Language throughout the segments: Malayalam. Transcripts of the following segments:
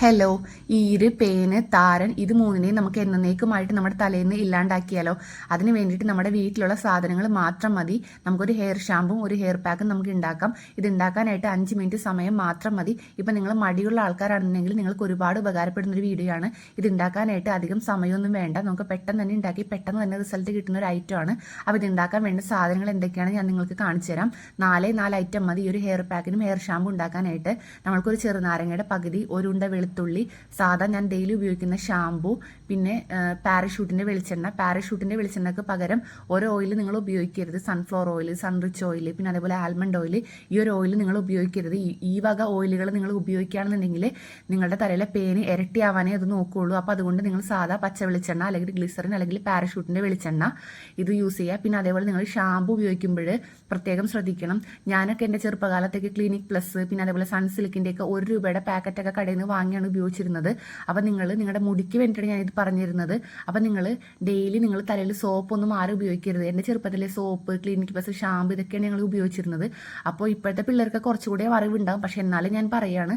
ഹലോ ഈര് പേന് താരൻ ഇത് മൂന്നിനെയും നമുക്ക് എന്നേക്കുമായിട്ട് നമ്മുടെ തലയിൽ നിന്ന് ഇല്ലാണ്ടാക്കിയാലോ? അതിന് വേണ്ടിയിട്ട് നമ്മുടെ വീട്ടിലുള്ള സാധനങ്ങൾ മാത്രം മതി. നമുക്കൊരു ഹെയർ ഷാമ്പും ഒരു ഹെയർ പാക്കും നമുക്ക് ഉണ്ടാക്കാം. ഇത് ഉണ്ടാക്കാനായിട്ട് അഞ്ച് മിനിറ്റ് സമയം മാത്രം മതി. ഇപ്പം നിങ്ങൾ മടിയുള്ള ആൾക്കാരാണെന്നുണ്ടെങ്കിൽ നിങ്ങൾക്ക് ഒരുപാട് ഉപകാരപ്പെടുന്ന ഒരു വീഡിയോ ആണ്. ഇത് ഉണ്ടാക്കാനായിട്ട് അധികം സമയമൊന്നും വേണ്ട. നമുക്ക് പെട്ടെന്ന് തന്നെ ഉണ്ടാക്കി പെട്ടെന്ന് തന്നെ റിസൾട്ട് കിട്ടുന്ന ഒരു ഐറ്റം ആണ്. അപ്പോൾ ഇത് ഉണ്ടാക്കാൻ വേണ്ട സാധനങ്ങൾ എന്തൊക്കെയാണ് ഞാൻ നിങ്ങൾക്ക് കാണിച്ചു തരാം. നാലേ നാല് ഐറ്റം മതി. ഈ ഒരു ഹെയർ പാക്കിനും ഹെയർ ഷാമ്പു ഉണ്ടാക്കാനായിട്ട്. നമ്മൾക്കൊരു ചെറുനാരങ്ങയുടെ പകുതി ഒരു ഉണ്ട വെളുത്തുള്ളി സാധാ ഞാൻ ഡെയിലി ഉപയോഗിക്കുന്ന ഷാമ്പു പിന്നെ പാരഷൂട്ടിന്റെ വെളിച്ചെണ്ണ. പാരഷൂട്ടിന്റെ വെളിച്ചെണ്ണക്ക് പകരം ഒരു ഓയിൽ നിങ്ങൾ ഉപയോഗിക്കരുത്. സൺഫ്ലവർ ഓയിൽ സൺറിച്ച് ഓയിൽ പിന്നെ അതേപോലെ ആൽമണ്ട് ഓയിൽ ഈ ഒരു ഓയിൽ നിങ്ങൾ ഉപയോഗിക്കരുത്. ഈ- വക ഓയിലുകൾ നിങ്ങൾ ഉപയോഗിക്കുകയാണെന്നുണ്ടെങ്കിൽ നിങ്ങളുടെ തലയിലെ പേന് ഇരട്ടിയാവാനേ അത് നോക്കുകയുള്ളൂ. അപ്പോൾ അതുകൊണ്ട് നിങ്ങൾ സാധാ പച്ച വെളിച്ചെണ്ണ അല്ലെങ്കിൽ ഗ്ലിസറിൻ അല്ലെങ്കിൽ പാരഷൂട്ടിന്റെ വെളിച്ചെണ്ണ ഇത് യൂസ് ചെയ്യുക. പിന്നെ അതേപോലെ നിങ്ങൾ ഷാമ്പു ഉപയോഗിക്കുമ്പോൾ പ്രത്യേകം ശ്രദ്ധിക്കണം. ഞാനൊക്കെ എന്റെ ചെറുപ്പകാലത്തേക്ക് ക്ലിനിക് പ്ലസ് പിന്നെ അതേപോലെ സൺസിൽക്കിന്റെയൊക്കെ ഒരു രൂപയുടെ പാക്കറ്റൊക്കെ കടയിൽ നിന്ന് വാങ്ങിയാണ് ഉപയോഗിച്ചിരുന്നത്. അപ്പം നിങ്ങൾ നിങ്ങളുടെ മുടിക്ക് വേണ്ടിയിട്ടാണ് ഞാനിത് പറഞ്ഞിരുന്നത്. അപ്പം നിങ്ങൾ ഡെയിലി നിങ്ങൾ തലയിൽ സോപ്പ് ഒന്നും ആരും ഉപയോഗിക്കരുത്. എന്റെ ചെറുപ്പത്തിലെ സോപ്പ് ക്ലിനിക് പ്ലസ് ഷാമ്പു ഇതൊക്കെയാണ് ഞങ്ങൾ ഉപയോഗിച്ചിരുന്നത്. അപ്പോൾ ഇപ്പോഴത്തെ പിള്ളേർക്ക് കുറച്ചുകൂടി അറിവുണ്ടാകും പക്ഷേ എന്നാലും ഞാൻ പറയുകയാണ്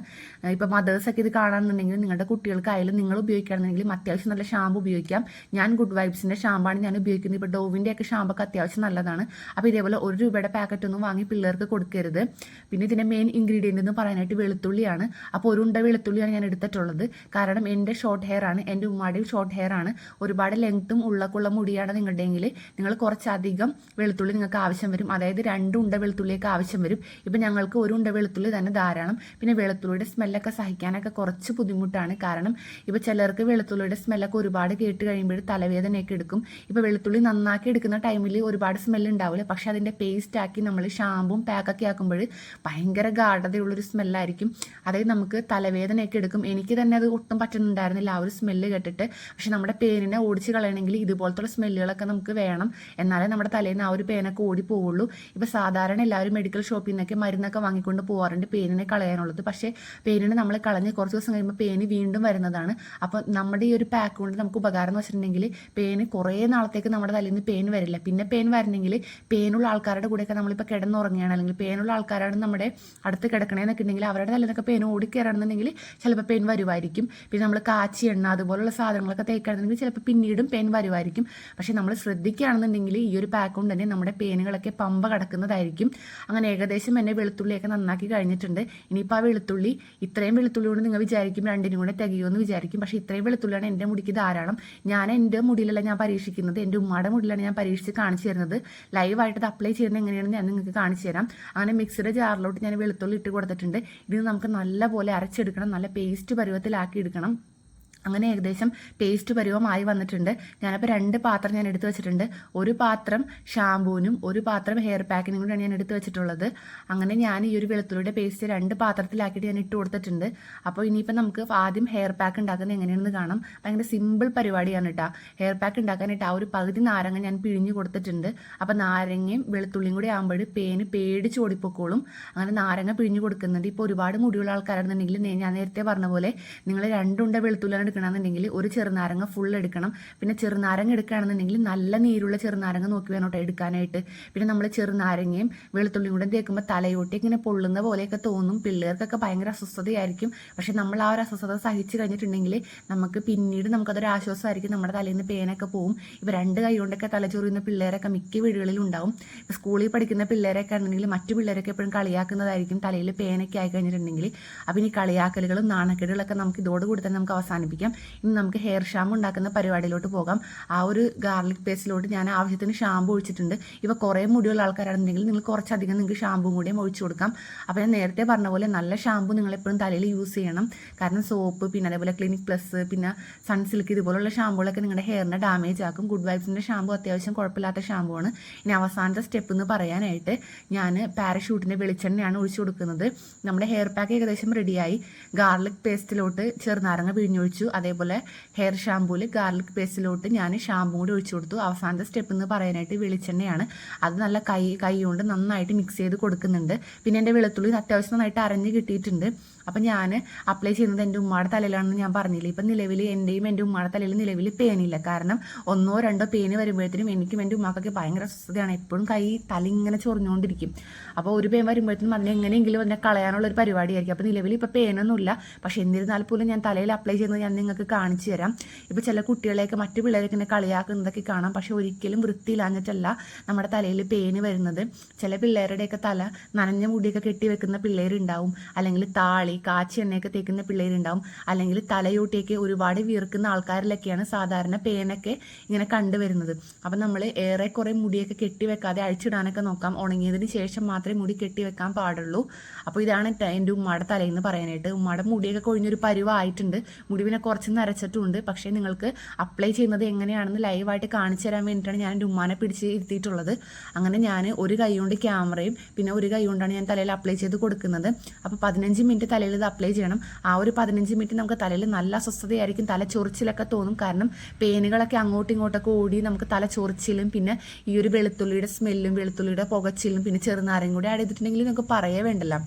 ഇപ്പോൾ മദേഴ്സൊക്കെ ഇത് കാണാമെന്നുണ്ടെങ്കിൽ നിങ്ങളുടെ കുട്ടികൾക്കായാലും നിങ്ങൾ ഉപയോഗിക്കുകയാണെന്നുണ്ടെങ്കിൽ അത്യാവശ്യം നല്ല ഷാമ്പു ഉപയോഗിക്കാം. ഞാൻ ഗുഡ് വൈബ്സിന്റെ ഷാമ്പാണ് ഞാൻ ഉപയോഗിക്കുന്നത്. ഇപ്പോൾ ഡോവിന്റെ ഒക്കെ ഷാമ്പൊക്കെ അത്യാവശ്യം നല്ലതാണ്. അപ്പോൾ ഇതേപോലെ ഒരു രൂപയുടെ പാക്കറ്റ് ഒന്നും വാങ്ങി പിള്ളേർക്ക് കൊടുക്കരുത്. പിന്നെ ഇതിന്റെ മെയിൻ ഇൻഗ്രീഡിയന്റ് എന്ന് പറയാനായിട്ട് വെളുത്തുള്ളിയാണ്. അപ്പോൾ ഒരു ഉണ്ട വെളുത്തുള്ളിയാണ് ഞാൻ എടുത്തിട്ടുള്ളത്. കാരണം എന്റെ ഷോർട്ട് ഹെയർ ആണ് എന്റെ ഉമ്മാടിയും ഷോർട്ട് ഹെയർ ആണ്. ഒരുപാട് ലെങ്ത്തും ഉള്ളക്കുള്ള മുടിയാണ് നിങ്ങളുടെയെങ്കിൽ നിങ്ങൾ കുറച്ചധികം വെളുത്തുള്ളി നിങ്ങൾക്ക് ആവശ്യം വരും. അതായത് രണ്ട് ഉണ്ട വെളുത്തുള്ളിയൊക്കെ ആവശ്യം വരും. ഇപ്പം ഞങ്ങൾക്ക് ഒരു ഉണ്ട വെളുത്തുള്ളി തന്നെ ധാരാളം. പിന്നെ വെളുത്തുള്ളിയുടെ സ്മെല്ലൊക്കെ സഹിക്കാനൊക്കെ കുറച്ച് ബുദ്ധിമുട്ടാണ്. കാരണം ഇപ്പോൾ ചിലർക്ക് വെളുത്തുള്ളിയുടെ സ്മെല്ലൊക്കെ ഒരുപാട് കേട്ട് കഴിയുമ്പോൾ തലവേദനയൊക്കെ എടുക്കും. ഇപ്പോൾ വെളുത്തുള്ളി നന്നാക്കി എടുക്കുന്ന ടൈമിൽ ഒരുപാട് സ്മെല്ല് ഉണ്ടാവില്ല. പക്ഷേ അതിന്റെ പേസ്റ്റ് ആക്കി നമ്മൾ ഷാമ്പും പാക്കൊക്കെ ആക്കുമ്പോൾ ഭയങ്കര ഗാഠതയുള്ളൊരു സ്മെല്ലായിരിക്കും അതായത് നമുക്ക് തലവേദനയൊക്കെ എടുക്കും എനിക്ക് തന്നെ അത് ഒട്ടും പറ്റുന്നുണ്ടായിരുന്നില്ല. ആ ഒരു സ്മെല്ല് കേട്ടിട്ട്. പക്ഷെ നമ്മുടെ പേനിനെ ഓടിച്ച് കളയണമെങ്കിൽ ഇതുപോലത്തുള്ള സ്മെല്ലുകളൊക്കെ നമുക്ക് വേണം. എന്നാലേ നമ്മുടെ തലയിൽ നിന്ന് ആ ഒരു പേനൊക്കെ ഓടി പോവുള്ളൂ. ഇപ്പോൾ സാധാരണ എല്ലാവരും മെഡിക്കൽ ഷോപ്പിൽ നിന്നൊക്കെ മരുന്നൊക്കെ വാങ്ങിക്കൊണ്ട് പോകാറുണ്ട് പേനിനെ കളയാനുള്ളത്. പക്ഷേ പേനിനെ നമ്മൾ കളഞ്ഞ് കുറച്ച് ദിവസം കഴിയുമ്പോൾ പേന് വീണ്ടും വരുന്നതാണ്. അപ്പോൾ നമ്മുടെ ഈ ഒരു പാക്ക് കൊണ്ട് നമുക്ക് ഉപകാരം എന്ന് വെച്ചിട്ടുണ്ടെങ്കിൽ പേന് കുറേ നാളത്തേക്ക് നമ്മുടെ തലയിൽ നിന്ന് പേൻ വരില്ല. പിന്നെ പേൻ വരണമെങ്കിൽ പേനുള്ള ആൾക്കാരുടെ കൂടെയൊക്കെ നമ്മളിപ്പോൾ കിടന്നുറങ്ങുകയാണ് അല്ലെങ്കിൽ പേനുള്ള ആൾക്കാരാണ് നമ്മുടെ അടുത്ത് കിടക്കണേന്നൊക്കെ ഉണ്ടെങ്കിൽ അവരുടെ തലയിൽ നിന്നൊക്കെ പേന് ഓടിക്കയറണമെന്നുണ്ടെങ്കിൽ ചിലപ്പോൾ പേൻ വരുമായിരിക്കും പിന്നെ നമ്മൾ കാച്ചി എണ്ണ അതുപോലുള്ള സാധനങ്ങളൊക്കെ തേക്കുകയാണെന്നുണ്ടെങ്കിൽ ചിലപ്പോൾ പിന്നീടും പേൻ വരുമായിരിക്കും പക്ഷേ നമ്മൾ ശ്രദ്ധിക്കുകയാണെന്നുണ്ടെങ്കിൽ ഈ ഒരു പാക്ക് കൊണ്ട് തന്നെ നമ്മുടെ പേനുകളൊക്കെ പമ്പ കിടക്കുന്നതായിരിക്കും. അങ്ങനെ ഏകദേശം എന്നെ വെളുത്തുള്ളിയൊക്കെ നന്നാക്കി കഴിഞ്ഞിട്ടുണ്ട്. ഇനിയിപ്പോൾ ആ വെളുത്തുള്ളി ഇത്രയും വെളുത്തുള്ളി കൊണ്ട് നിങ്ങൾ വിചാരിക്കും രണ്ടിനും കൂടെ തികയുമെന്ന് വിചാരിക്കും. പക്ഷേ ഇത്രയും വെളുത്തുള്ളിയാണ് എന്റെ മുടിക്ക് ധാരാളം. ഞാൻ എന്റെ മുടിയിലല്ല ഞാൻ പരീക്ഷിക്കുന്നത്. എന്റെ ഉമ്മയുടെ മുടിയിലാണ് ഞാൻ പരീക്ഷിച്ച് കാണിച്ചു തരുന്നത്. ലൈവായിട്ട് ഇത് അപ്ലൈ ചെയ്യുന്നത് എങ്ങനെയാണെന്ന് ഞാൻ നിങ്ങൾക്ക് കാണിച്ചു തരാം. അങ്ങനെ മിക്സിയുടെ ജാറിലോട്ട് ഞാൻ വെളുത്തുള്ളി ഇട്ട് കൊടുത്തിട്ടുണ്ട്. ഇത് നമുക്ക് നല്ലപോലെ അരച്ചെടുക്കണം. നല്ല പേസ്റ്റ് പരുവത്തിലാക്കി എടുക്കണം അങ്ങനെ ഏകദേശം പേസ്റ്റ് പരുവമായി വന്നിട്ടുണ്ട്. ഞാനപ്പോൾ രണ്ട് പാത്രം ഞാൻ എടുത്തു വെച്ചിട്ടുണ്ട്. ഒരു പാത്രം ഷാമ്പൂവിനും ഒരു പാത്രം ഹെയർ പാക്കിനും കൂടിയാണ് ഞാൻ എടുത്തു വെച്ചിട്ടുള്ളത്. അങ്ങനെ ഞാൻ ഈ ഒരു വെളുത്തുള്ളിയുടെ പേസ്റ്റ് രണ്ട് പാത്രത്തിലാക്കിയിട്ട് ഞാൻ ഇട്ട് കൊടുത്തിട്ടുണ്ട്. അപ്പോൾ ഇനിയിപ്പോൾ നമുക്ക് ആദ്യം ഹെയർ പാക്ക് ഉണ്ടാക്കുന്നത് എങ്ങനെയാണെന്ന് കാണാം. ഭയങ്കര സിമ്പിൾ പരിപാടിയാണ് കേട്ടോ ഹെയർ പാക്ക് ഉണ്ടാക്കാനായിട്ട് ആ ഒരു പകുതി നാരങ്ങ ഞാൻ പിഴിഞ്ഞ് കൊടുത്തിട്ടുണ്ട്. അപ്പോൾ നാരങ്ങയും വെളുത്തുള്ളിയും കൂടി ആകുമ്പോൾ പേന് പേടിച്ച് ഓടിപ്പോക്കോളും. അങ്ങനെ നാരങ്ങ പിഴിഞ്ഞ് കൊടുക്കുന്നുണ്ട്. ഇപ്പോൾ ഒരുപാട് മുടിയുള്ള ആൾക്കാരാണെന്നുണ്ടെങ്കിൽ ഞാൻ നേരത്തെ പറഞ്ഞ പോലെ നിങ്ങൾ രണ്ടുണ്ട വെളുത്തുള്ളിയാണ് എടുക്കണമെന്നുണ്ടെങ്കിൽ ഒരു ചെറുനാരങ്ങ ഫുൾ എടുക്കണം. പിന്നെ ചെറുനാരങ്ങ എടുക്കുകയാണെന്നുണ്ടെങ്കിൽ നല്ല നീരുള്ള ചെറുനാരങ്ങ നോക്കി വേണം കേട്ടോ എടുക്കാനായിട്ട്. പിന്നെ നമ്മൾ ചെറുനാരങ്ങയും വെളുത്തുള്ളിയും കൂടെ തേക്കുമ്പോൾ തലയോട്ടി ഇങ്ങനെ പൊള്ളുന്ന പോലെയൊക്കെ തോന്നും. പിള്ളേർക്കൊക്കെ ഭയങ്കര അസ്വസ്ഥതയായിരിക്കും. പക്ഷെ നമ്മൾ ആ ഒരു അസ്വസ്ഥത സഹിച്ചു കഴിഞ്ഞിട്ടുണ്ടെങ്കിൽ നമുക്ക് പിന്നീട് നമുക്കതൊരു ആശ്വാസമായിരിക്കും. നമ്മുടെ തലയിൽ നിന്ന് പേനൊക്കെ പോവും. ഇപ്പോൾ രണ്ട് കൈ കൊണ്ടൊക്കെ തലചൊറിയുന്ന പിള്ളേരൊക്കെ മിക്ക വീടുകളിലും ഉണ്ടാവും. ഇപ്പോൾ സ്കൂളിൽ പഠിക്കുന്ന പിള്ളേരൊക്കെ ആണെങ്കിൽ മറ്റു പിള്ളേരൊക്കെ എപ്പോഴും കളിയാക്കുന്നതായിരിക്കും. തലയിൽ പേനൊക്കെ ആയി കഴിഞ്ഞിട്ടുണ്ടെങ്കിൽ അപ്പം ഇനി കളിയാക്കലുകളും നാണക്കേടുകളൊക്കെ നമുക്ക് ഇതോടുകൂടി തന്നെ നമുക്ക് അവസാനിപ്പിക്കാം. ഇനി നമുക്ക് ഹെയർ ഷാമ്പു ഉണ്ടാക്കുന്ന പരിപാടിയിലോട്ട് പോകാം. ആ ഒരു ഗാർലിക് പേസ്റ്റിലോട്ട് ഞാൻ ആവശ്യത്തിന് ഷാമ്പു ഒഴിച്ചിട്ടുണ്ട്. ഇവ കുറേ മുടിയുള്ള ആൾക്കാരാണെന്നുണ്ടെങ്കിൽ നിങ്ങൾ കുറച്ചധികം നിങ്ങൾക്ക് ഷാമ്പും കൂടിയും ഒഴിച്ചു കൊടുക്കാം. അപ്പോൾ ഞാൻ നേരത്തെ പറഞ്ഞ പോലെ നല്ല ഷാമ്പു നിങ്ങൾ എപ്പോഴും തലയിൽ യൂസ് ചെയ്യണം. കാരണം സോപ്പ് പിന്നെ അതേപോലെ ക്ലിനിക് പ്ലസ് പിന്നെ സൺസിൽക്ക് ഇതുപോലുള്ള ഷാമ്പുകളൊക്കെ നിങ്ങളുടെ ഹെയറിനെ ഡാമേജ് ആക്കും. ഗുഡ് വൈബ്സിന്റെ ഷാമ്പു അത്യാവശ്യം കുഴപ്പമില്ലാത്ത ഷാമ്പു ആണ്. ഇനി അവസാനത്തെ സ്റ്റെപ്പ് എന്ന് പറയാനായിട്ട് ഞാൻ പാരഷൂട്ടിന്റെ വെളിച്ചെണ്ണയാണ് ഒഴിച്ചു കൊടുക്കുന്നത്. നമ്മുടെ ഹെയർ പാക്ക് ഏകദേശം റെഡിയായി ഗാർലിക് പേസ്റ്റിലോട്ട് ചെറുനാരങ്ങ പിഴിഞ്ഞൊഴിച്ചു. അതേപോലെ ഹെയർ ഷാമ്പൂവിൽ ഗാർലിക് പേസ്റ്റിലോട്ട് ഞാൻ ഷാമ്പൂ കൂടി ഒഴിച്ചു കൊടുത്തു. അവസാനത്തെ സ്റ്റെപ്പ് എന്ന് പറയാനായിട്ട് വെളിച്ചെണ്ണയാണ്. അത് നല്ല കൈ കൈ കൊണ്ട് നന്നായിട്ട് മിക്സ് ചെയ്ത് കൊടുക്കുന്നുണ്ട്. പിന്നെ എന്റെ വെളുത്തുള്ളി അത്യാവശ്യം നന്നായിട്ട് അരഞ്ഞ് കിട്ടിയിട്ടുണ്ട്. അപ്പം ഞാൻ അപ്ലൈ ചെയ്യുന്നത് എന്റെ ഉമ്മയുടെ തലയിലാണെന്ന് ഞാൻ പറഞ്ഞില്ല? ഇപ്പം നിലവിൽ എന്റെയും എന്റെ ഉമ്മയുടെ തലയിൽ നിലവിൽ പേനില്ല. കാരണം ഒന്നോ രണ്ടോ പേന് വരുമ്പോഴത്തേനും എനിക്കും എന്റെ ഉമ്മാക്കൊക്കെ ഭയങ്കര അസ്വസ്ഥതയാണ്. എപ്പോഴും കൈ തല ഇങ്ങനെ ചൊറിഞ്ഞുകൊണ്ടിരിക്കും അപ്പോൾ ഒരു പേൻ വരുമ്പോഴത്തേനും അതിനെ എങ്ങനെയെങ്കിലും അതിനെ കളയാനുള്ള ഒരു പരിപാടിയായിരിക്കും. അപ്പോൾ നിലവിൽ ഇപ്പോൾ പേനൊന്നുമില്ല. പക്ഷേ എന്നിരുന്നാൽ പോലും ഞാൻ തലയിൽ അപ്ലൈ ചെയ്യുന്നത് ഞാൻ നിങ്ങൾക്ക് കാണിച്ചു തരാം. ഇപ്പോൾ ചില കുട്ടികളെയൊക്കെ മറ്റു പിള്ളേരൊക്കെ ഇങ്ങനെ കളിയാക്കുന്നതൊക്കെ കാണാം. പക്ഷെ ഒരിക്കലും വൃത്തിയില്ലാഞ്ഞിട്ടല്ല നമ്മുടെ തലയിൽ പേന് വരുന്നത്. ചില പിള്ളേരുടെയൊക്കെ തല നനഞ്ഞ മുടിയൊക്കെ കെട്ടി വെക്കുന്ന പിള്ളേരുണ്ടാവും. അല്ലെങ്കിൽ താളി കാച്ചി എണ്ണയൊക്കെ തേക്കുന്ന പിള്ളേരുണ്ടാവും. അല്ലെങ്കിൽ തലയോട്ടിയൊക്കെ ഒരുപാട് വീർക്കുന്ന ആൾക്കാരിലൊക്കെയാണ് സാധാരണ പേനൊക്കെ ഇങ്ങനെ കണ്ടുവരുന്നത് അപ്പം നമ്മൾ ഏറെക്കുറെ മുടിയൊക്കെ കെട്ടി വെക്കാതെ അഴിച്ചിടാനൊക്കെ നോക്കാം. ഉണങ്ങിയതിന് ശേഷം മാത്രമേ മുടി കെട്ടി വെക്കാൻ പാടുള്ളൂ. അപ്പോൾ ഇതാണ് എന്റെ ഉമ്മയുടെ തലയെന്ന് പറയാനായിട്ട്. ഉമ്മയുടെ മുടിയൊക്കെ കൊഴിഞ്ഞൊരു പരുവായിട്ടുണ്ട്. മുടി കുറച്ച് നരച്ചിട്ടുണ്ട് പക്ഷേ നിങ്ങൾക്ക് അപ്ലൈ ചെയ്യുന്നത് എങ്ങനെയാണെന്ന് ലൈവായിട്ട് കാണിച്ചു തരാൻ വേണ്ടിയിട്ടാണ് ഞാൻ എന്റെ ഉമ്മാനെ പിടിച്ച് ഇരുത്തിയിട്ടുള്ളത്. അങ്ങനെ ഞാൻ ഒരു കൈ കൊണ്ട് ക്യാമറയും പിന്നെ ഒരു കൈ കൊണ്ടാണ് ഞാൻ തലയിൽ അപ്ലൈ ചെയ്ത് കൊടുക്കുന്നത്. അപ്പോൾ പതിനഞ്ച് മിനിറ്റ് തലയിൽ ഇത് അപ്ലൈ ചെയ്യണം. ആ ഒരു പതിനഞ്ച് മിനിറ്റ് നമുക്ക് തലയിൽ നല്ല അസ്വസ്ഥതയായിരിക്കും. തല ചൊറിച്ചിലൊക്കെ തോന്നും. കാരണം പേനുകളൊക്കെ അങ്ങോട്ടും ഇങ്ങോട്ടൊക്കെ ഓടി നമുക്ക് തല ചൊറിച്ചിലും പിന്നെ ഈ ഒരു വെളുത്തുള്ളിയുടെ സ്മെല്ലും വെളുത്തുള്ളിയുടെ പുകച്ചിലും പിന്നെ ചെറുനാരം കൂടി ആഡ് ചെയ്തിട്ടുണ്ടെങ്കിൽ നമുക്ക് പറയേ വേണ്ടല്ലോ.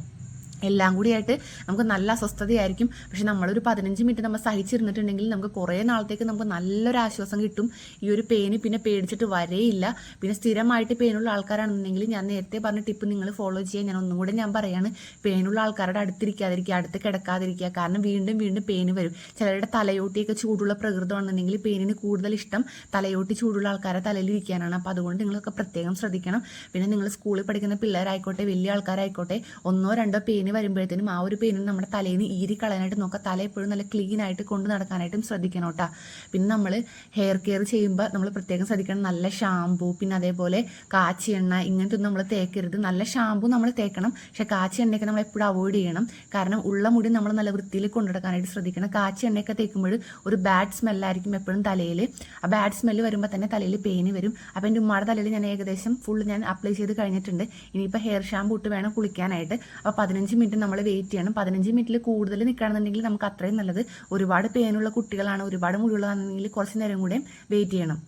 എല്ലാം കൂടിയായിട്ട് നമുക്ക് നല്ല അസ്വസ്ഥതയായിരിക്കും. പക്ഷെ നമ്മളൊരു പതിനഞ്ച് മിനിറ്റ് നമ്മൾ സഹിച്ചിരുന്നിട്ടുണ്ടെങ്കിൽ നമുക്ക് കുറേ നാളത്തേക്ക് നമുക്ക് നല്ലൊരു ആശ്വാസം കിട്ടും. ഈ ഒരു പെയിന് പിന്നെ പേടിച്ചിട്ട് വരേയില്ല. പിന്നെ സ്ഥിരമായിട്ട് പെയിനുള്ള ആൾക്കാരാണെന്നുണ്ടെങ്കിൽ ഞാൻ നേരത്തെ പറഞ്ഞ ടിപ്പ് നിങ്ങൾ ഫോളോ ചെയ്യാൻ ഞാൻ ഒന്നും കൂടെ ഞാൻ പറയാണ് പെയിനുള്ള ആൾക്കാരുടെ അടുത്തിരിക്കാതിരിക്കുക അടുത്ത് കിടക്കാതിരിക്കുക. കാരണം വീണ്ടും വീണ്ടും പെയിന് വരും. ചിലരുടെ തലയോട്ടിയൊക്കെ ചൂടുള്ള പ്രകൃതമാണെന്നുണ്ടെങ്കിൽ പെയിനിന് കൂടുതൽ ഇഷ്ടം തലയോട്ടി ചൂടുള്ള ആൾക്കാരെ തലയിലിരിക്കാനാണ് അപ്പോൾ അതുകൊണ്ട് നിങ്ങളൊക്കെ പ്രത്യേകം ശ്രദ്ധിക്കണം. പിന്നെ നിങ്ങൾ സ്കൂളിൽ പഠിക്കുന്ന പിള്ളേരായിക്കോട്ടെ വലിയ ആൾക്കാരായിക്കോട്ടെ ഒന്നോ രണ്ടോ പെയിന് വരുമ്പോഴത്തേനും ആ ഒരു പെയിനും നമ്മുടെ തലയിൽ നിന്ന് ഈരി കളയാനായിട്ട് നോക്കുക. തല എപ്പോഴും നല്ല ക്ലീൻ ആയിട്ട് കൊണ്ട് നടക്കാനായിട്ടും ശ്രദ്ധിക്കണം കേട്ടോ. പിന്നെ നമ്മൾ ഹെയർ കെയർ ചെയ്യുമ്പോൾ നമ്മൾ പ്രത്യേകം ശ്രദ്ധിക്കണം. നല്ല ഷാമ്പൂ പിന്നെ അതേപോലെ കാച്ചി എണ്ണ ഇങ്ങനത്തെ ഒന്നും നമ്മൾ തേക്കരുത്. നല്ല ഷാമ്പൂ നമ്മൾ തേക്കണം. പക്ഷേ കാച്ചി എണ്ണയൊക്കെ നമ്മൾ എപ്പോഴും അവോയ്ഡ് ചെയ്യണം. കാരണം ഉള്ള മുടി നമ്മൾ നല്ല വൃത്തിയിൽ കൊണ്ടുനടക്കാനായിട്ട് ശ്രദ്ധിക്കണം. കാച്ചി എണ്ണയൊക്കെ തേക്കുമ്പോൾ ഒരു ബാഡ് സ്മെല്ലായിരിക്കും എപ്പോഴും തലയിൽ ആ ബാഡ് സ്മെല്ല് വരുമ്പോൾ തന്നെ തലയിൽ പെയിന് വരും. അപ്പോൾ എന്റെ ഉമ്മയുടെ തലയിൽ ഞാൻ ഏകദേശം ഫുൾ ഞാൻ അപ്ലൈ ചെയ്ത് കഴിഞ്ഞിട്ടുണ്ട്. ഇനിയിപ്പോൾ ഹെയർ ഷാമ്പൂ ഇട്ട് വേണം കുളിക്കാനായിട്ട്. അപ്പോൾ പതിനഞ്ച് മിനിറ്റ് നമ്മൾ വെയിറ്റ് ചെയ്യണം. പതിനഞ്ച് മിനിറ്റിൽ കൂടുതൽ നിൽക്കുകയാണെന്നുണ്ടെങ്കിൽ നമുക്ക് അത്രയും നല്ലത്. ഒരുപാട് പേനുള്ള കുട്ടികളാണ് ഒരുപാട് മുടിയുള്ളതാണെന്നുണ്ടെങ്കിൽ കുറച്ച് നേരം കൂടെ വെയിറ്റ് ചെയ്യണം.